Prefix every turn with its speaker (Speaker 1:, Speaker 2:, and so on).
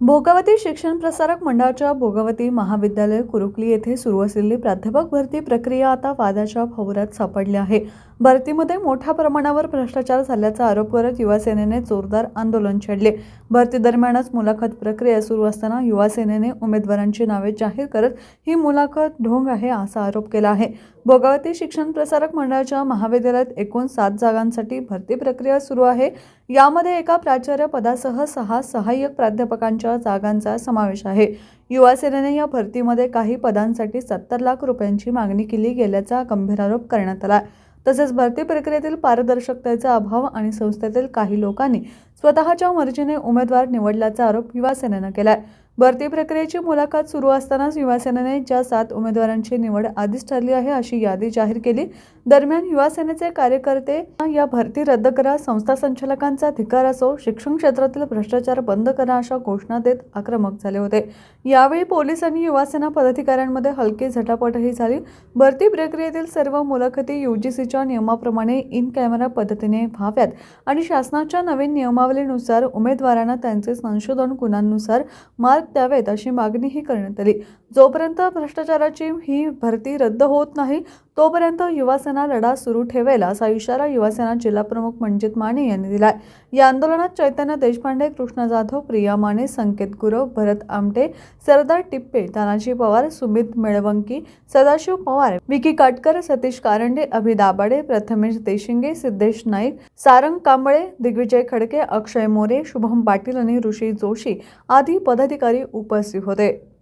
Speaker 1: भोगावती शिक्षण प्रसारक मंडळाच्या भोगावती महाविद्यालय कुरुकली येथे सुरू असलेली प्राध्यापक भरती प्रक्रिया आता वादाच्या भोवऱ्यात सापडली आहे. भरतीमध्ये मोठ्या प्रमाणावर भ्रष्टाचार झाल्याचा आरोप करत युवासेनेने जोरदार आंदोलन छेडले. भरती दरम्यानच मुलाखत प्रक्रिया सुरू असताना युवासेनेने उमेदवारांची नावे जाहीर करत ही मुलाखत ढोंग आहे असा आरोप केला आहे. भोगावती शिक्षण प्रसारक मंडळाच्या महाविद्यालयात एकूण सात जागांसाठी भरती प्रक्रिया सुरू आहे. यामध्ये एका प्राचार्य पदासह सहा सहाय्यक प्राध्यापकांच्या जागांचा समावेश आहे. युवा सेनेने या भरतीमध्ये काही पदांसाठी सत्तर लाख रुपयांची मागणी केली गेल्याचा गंभीर आरोप करण्यात आला. तसेच भरती प्रक्रियेतील पारदर्शकतेचा अभाव आणि संस्थेतील काही लोकांनी स्वतःच्या मर्जीने उमेदवार निवडल्याचा आरोप युवा सेनेनं आहे भरती प्रक्रियेची मुलाखत सुरू असतानाच युवासेनेने ज्या सात उमेदवारांची निवड आधीच ठरली आहे अशी यादी जाहीर केली. दरम्यान युवासेनेचे कार्यकर्ते या भरती रद्द करा संस्था संचालकांचा धिकार असो शिक्षण क्षेत्रातील भ्रष्टाचार बंद करा अशा घोषणा देत आक्रमक झाले होते. यावेळी पोलीस आणि युवासेना पदाधिकाऱ्यांमध्ये हलकी झटापटही झाली. भरती प्रक्रियेतील सर्व मुलाखती यूजीसीच्या नियमाप्रमाणे इन कॅमेरा पद्धतीने व्हाव्यात आणि शासनाच्या नवीन नियमावलीनुसार उमेदवारांना त्यांचे संशोधन गुणांनुसार मार्ग द्यावेत अशी मागणीही करण्यात आली. जोपर्यंत भ्रष्टाचाराची ही भरती रद्द होत नाही तोपर्यंत युवासेना लढा सुरू ठेवेल असा इशारा युवासेना जिल्हाप्रमुख मंजित माने यांनी दिलाय. या आंदोलनात चैतन्य देशपांडे कृष्ण जाधव प्रिया माने संकेत गुरव भरत आमटे सरदार टिप्पे तानाजी पवार सुमित मेळवंकी सदाशिव पवार विकी काटकर सतीश कारंडे अभि दाभाडे प्रथमेश देशिंगे सिद्धेश नाईक सारंग कांबळे दिग्विजय खडके अक्षय मोरे शुभम पाटील आणि ऋषी जोशी आदी पदाधिकारी उपस्थित होते.